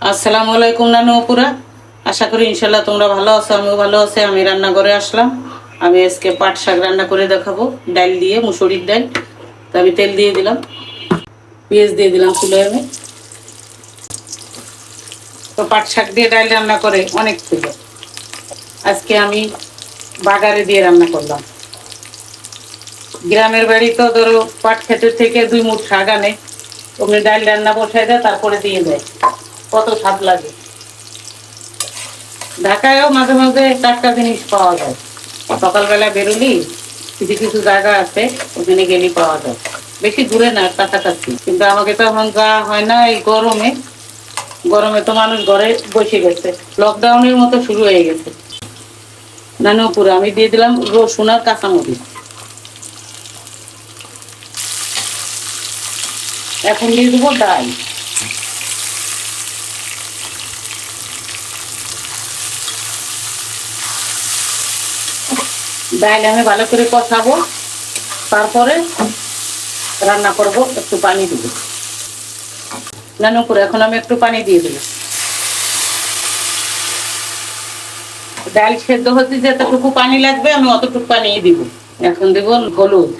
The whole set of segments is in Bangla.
আসসালামু আলাইকুম নানু অপুরা আশা করি ইনশাল্লাহ তোমরা ভালো আছো, আমিও ভালো আছি। আমি রান্না রান্নাঘরে আসলাম। আমি আজকে পাট শাক রান্না করে দেখাবো। ডাল দিয়ে, মুসুরির ডাল। তো আমি তেল দিয়ে দিলাম। পেঁয়াজ দিয়ে দিলাম চুলে আমি। তো পাট শাক দিয়ে ডাল রান্না করে অনেক থেকে আজকে আমি বাগারে দিয়ে রান্না করলাম। গ্রামের বাড়ি তো ধরো পাট ক্ষেতের থেকে দুই মুঠ শাক আনে। ওখানে ডাল রান্না বসায় দেয়, তারপরে দিয়ে দেয়। কত স্বাদ লাগে। ঢাকায়ও মাঝে মাঝে টাটকা জিনিস পাওয়া যায়। সকালবেলা বেরোলি, কিছু কিছু জায়গা আছে, ওখানে গেলেই পাওয়া যায়। বেশি দূরে না, কাছাকাছি। কিন্তু আমাকে তো এখন যাওয়া হয় না এই গরমে গরমে তো মানুষ ঘরে বসে গেছে। লকডাউনের মতো শুরু হয়ে গেছে। নানুপুরে আমি দিয়ে দিলাম রসুন আর কাঁচামরিচ। এখন দিয়ে দেবো ডাল। ডাল আমি ভালো করে কষাবো। তারপরে রান্না করব, একটু পানি দিব। নানু এখন আমি একটু পানি দিয়ে দেবো। ডাল সেদ্ধ হতে যতটুকু পানি লাগবে, আমি অতটুকু পানি দিব। এখন দেব হলুদ।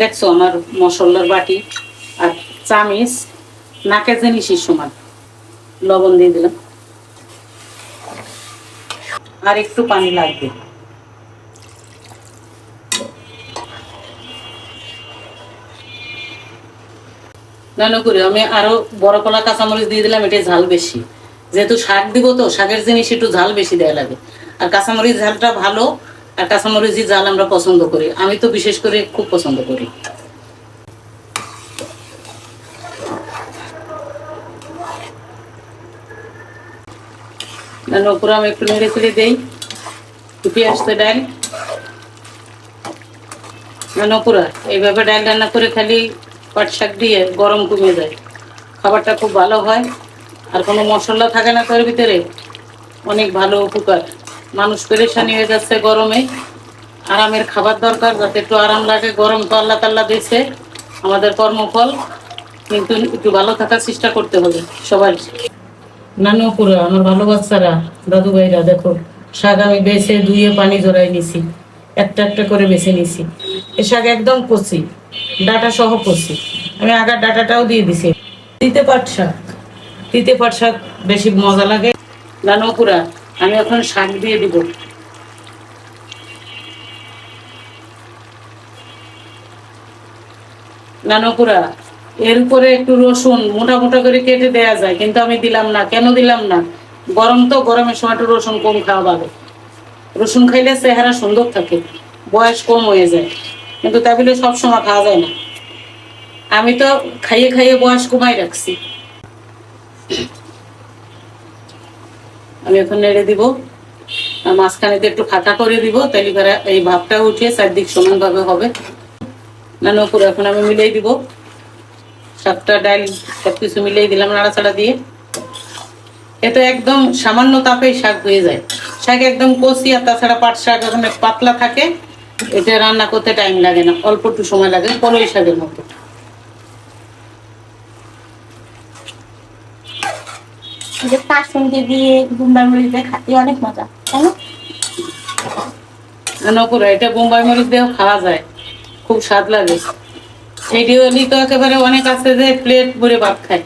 দেখছ আমার মশলার বাটি আর চামিচ নাকের জিনিসের সমান লবণ দিয়ে দিলাম। আর একটু পানি লাগবে। নানু করে, আমি আরও বড় কলা, কাঁচামরিচ দিয়ে দিলাম এটা ঝাল বেশি। যেহেতু শাক দিব তো, শাকের জিনিস একটু ঝাল বেশি দেওয়া লাগে। আর কাঁচামরিচ ঝালটা ভালো, আর কাঁচামরিচ ঝাল আমরা পছন্দ করি। আমি তো বিশেষ করে খুব পছন্দ করি। নানু আমি একটু নেড়ে ফেলে দেই। টুপি আসতে ডাল। নানু, পুরা, এইভাবে ডাল রান্না করে খালি পাট শাক দিয়ে গরম কমে যায় খাবারটা খুব ভালো হয়, আর কোনো মশলা থাকে না তার ভিতরে। অনেক ভালো উপকার। মানুষ পেরেশানি হয়ে যাচ্ছে গরমে। আরামের খাবার দরকার, যাতে একটু আরাম লাগে। গরম তো আল্লাহ তাল্লাহ দিয়েছে, আমাদের কর্মফল। কিন্তু একটু ভালো থাকার চেষ্টা করতে হবে সবাই। নানু পুরো, আমার ভালো বাচ্চারা দাদু ভাইরা দেখো, শাক আমি বেছে ধুয়ে পানি জড়াই নিছি। একটা একটা করে বেছে নিছি। এ শাক একদম কচি, ডাটা সহ কচি। আমি আগার ডাটাটাও দিয়ে দিছি। তিতে পাট শাক, তিতে পাট শাক বেশি মজা লাগে। পুরা, আমি এখন শাক দিয়ে দিব। নানকুরা এর উপরে একটু রসুন মোটা মোটা করে কেটে দেয়া যায়, কিন্তু আমি দিলাম না। কেন দিলাম না? গরম তো গরমের সময় একটু রসুন কম খাওয়া ভালো। রসুন খাইলে চেহারা সুন্দর থাকে, বয়স কম হয়ে যায়, কিন্তু তা বলে সবসময় খাওয়া যায় না। আমি তো খাইয়ে খাইয়ে বয়স কমাই রাখছি। আমি এখন নেড়ে দিব, আর মাঝখানেতে একটু ফাটা করে দিব, তাহলে এই ভাবটা উঠিয়ে চারদিক সমানভাবে হবে। নানু পুরো এখন আমি মিলিয়ে দিব। শাকটা, ডাল সব কিছু মিলিয়ে দিলাম নাড়াচাড়া দিয়ে। এটা একদম সামান্য তাপেই শাক হয়ে যায়। শাক একদম কষি আর তাছাড়া পাট শাক ওখানে পাতলা থাকে। এটা রান্না করতে টাইম লাগে না অল্প একটু সময় লাগে পলই শাকের মতো। যে কাসুন্দি দিয়ে গুম্বার মরিচ দিয়ে খাতে অনেক মজা তাই না? নপুরা এটা বোম্বাই মরিচ দিয়েও খাওয়া যায়। খুব স্বাদ লাগে। তো একেবারে অনেক আছে যে প্লেট ভরে ভাত খায়।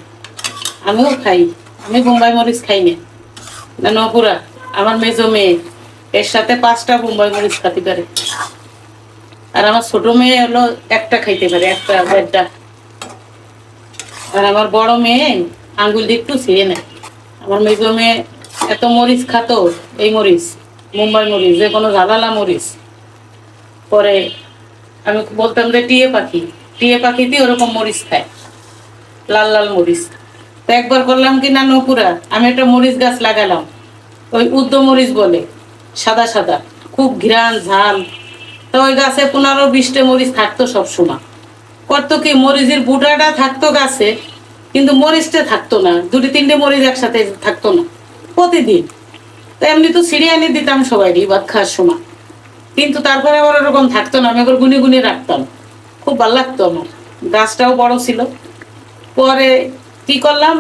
আমিও খাই আমি বোম্বাই মরিচ খাই না। না নপুরা আমার মেজো মেয়ে, এর সাথে পাঁচটা বোম্বাই মরিচ খাতে পারে। আর আমার ছোট মেয়ে হলো একটা খাইতে পারে, একটা দেড়টা আর আমার বড় মেয়ে আঙ্গুল দিয়ে একটু ছিঁড়ে নেয়। আমার মেজো মেয়ে এত মরিচ খাতো, এই মরিচ, মুম্বাই মরিচ, যে কোনো ঝালালা মরিচ। পরে আমি বলতাম যে টিয়ে পাখি, টিয়ে পাখিতে ওরকম মরিচ খায়, লাল লাল মরিচ। তো একবার করলাম কি, না নপুরা, আমি একটা মরিচ গাছ লাগালাম। ওই উদ্দ মরিচ বলে, সাদা সাদা, খুব ঘ্রাণ, ঝাল। তো ওই গাছে পনেরো বিশটা মরিচ থাকতো সব সময় করতো কি, মরিচের বুটাটা থাকতো গাছে, কিন্তু মরিচটা থাকতো না। দুটি তিনটে মরিচ একসাথে থাকতো না, প্রতিদিন। তো এমনি তো ছিঁড়ে এনে দিতাম সবাইকে ভাত খাওয়ার সময়। কিন্তু তারপরে আবার ওরকম থাকতো না, আমি আবার গুনে গুনে রাখতাম। খুব ভালো লাগতো আমার। গাছটাও বড় ছিল। পরে কি করলাম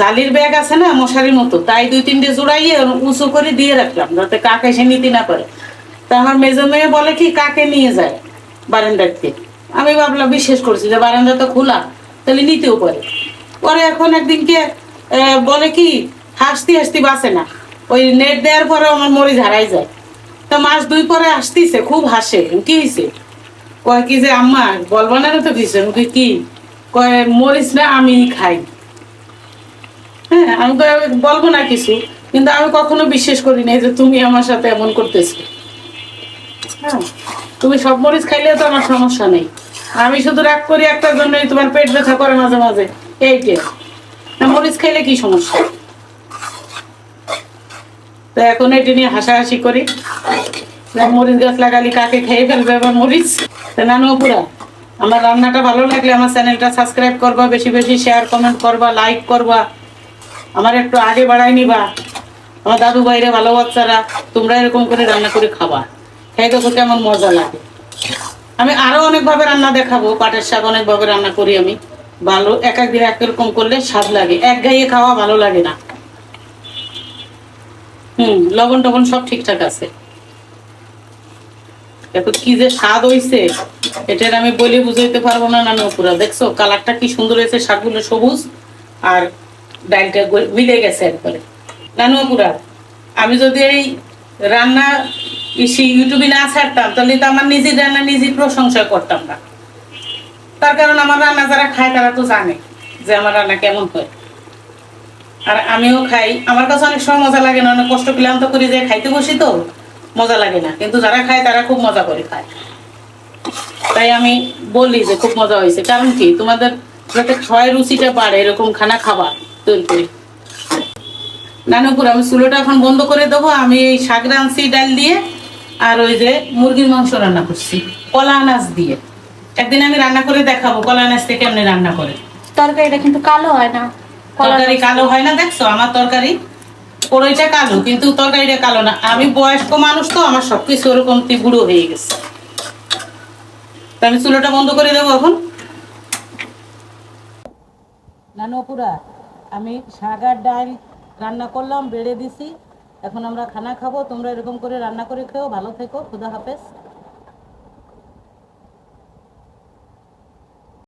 জালির ব্যাগ আছে না, মশারির মতো, তাই দুই তিনটে জোড়াইয়ে উঁচু করে দিয়ে রাখলাম, যাতে কাক এসে নিতে না পারে। তা আমার মেজো মেয়ে বলে কি, কাকে নিয়ে যায় বারান্দাতে আমি ভাবলাম, বিশ্বাস করছি যে বারান্দা তো খোলা, তাহলে নিতেও পারে। পরে এখন একদিনকে বলে কি, হাসতে হাসতে বাসে না। ওই নেট দেওয়ার পরে আমার মরিচ হারাই যায়। তা মাস দুই পরে আসতিছে, খুব হাসে, কি হয়েছে কয় কি যে, আম্মা, বলব তো কিছু? কি? কয়, মরিচ না আমি খাই। হ্যাঁ আমি তো বলব না কিছু, কিন্তু আমি কখনো বিশ্বাস করি নাই যে তুমি আমার সাথে এমন করতেছো। হ্যাঁ তুমি সব মরিচ খাইলে তো আমার সমস্যা নেই। আমি শুধু রাগ করি একটার জন্যই তোমার পেট ব্যথা করে মাঝে মাঝে। এইটে না, মরিচ খাইলে কি সমস্যা? তো এখন এটি নিয়ে হাসাহাসি করি। মরিচ গাছ লাগালি কাকে খেয়ে ফেলবে আবার মরিচ? নানু পুরা আমার রান্নাটা ভালো লাগলে আমার চ্যানেলটা সাবস্ক্রাইব করবা, বেশি বেশি শেয়ার কমেন্ট করবা লাইক করবা। আমার একটু আগে বাড়াই নিবা। আমার দাদু বাইরে ভালো বাচ্চারা, তোমরা এরকম করে রান্না করে খাবা। খেয়ে দেখো কেমন মজা লাগে। আমি আরও অনেকভাবে রান্না দেখাবো, পাটের শাক অনেকভাবে রান্না করি আমি। ভালো, এক এক দিন এক রকম করলে স্বাদ লাগে। এক গাইয়ে খাওয়া ভালো লাগে না। হুম, লবণ টবণ সব ঠিকঠাক আছে। দেখো কি যে স্বাদ হইছে। এটার আমি বলে বুঝাইতে পারব না নানু পুরা দেখছ, কালারটা কি সুন্দর হয়েছে, শাকগুলো সবুজ আর ডালটা মিলে গেছে একবারে। নানু পুরা আমি যদি এই রান্না ইসি ইউটিউবে না ছাড়তাম, তাহলে তো আমার নিজের রান্না নিজের প্রশংসা করতাম না। তার কারণ আমার রান্না যারা খায় তারা তো জানে যে আমার রান্না কেমন হয়। আর আমিও খাই, আমার কাছে অনেক সময় মজা লাগে না, অনেক কষ্ট ক্লান্ত করি যে খাইতে বসি তো মজা লাগে না। কিন্তু যারা খায় তারা খুব মজা করে খায়। তাই আমি বলি যে খুব মজা হয়েছে। কারণ কি? তোমাদের যাতে খাওয়ার রুচিটা বাড়ে এরকম খানা খাবার তৈরি করি নানুপুর আমি চুলোটা এখন বন্ধ করে দেবো। আমি এই শাক রাঁধছি ডাল দিয়ে আর ওই যে মুরগির মাংস রান্না করছি কলা আনাজ দিয়ে। একদিন আমি রান্না করে দেখাবো কলা আনাজ থেকে কেমনি রান্না করে। তরকারিটা কিন্তু কালো হয় না। তরকারি কালো হয় না দেখছ? আমার তরকারি কালো কিন্তু তরকারিটা কালো না। আমি বয়স্ক মানুষ তো আমার সবকিছু ওরকম বুড়ো হয়ে গেছে। তা আমি চুলোটা বন্ধ করে দেবো এখন। নানুপুরা আমি ডাইল ডাল রান্না করলাম, বেড়ে দিছি। এখন আমরা খানা খাব, তোমরা এরকম করে রান্না করে খেও, ভালো থেকো, খুদা হাফেজ।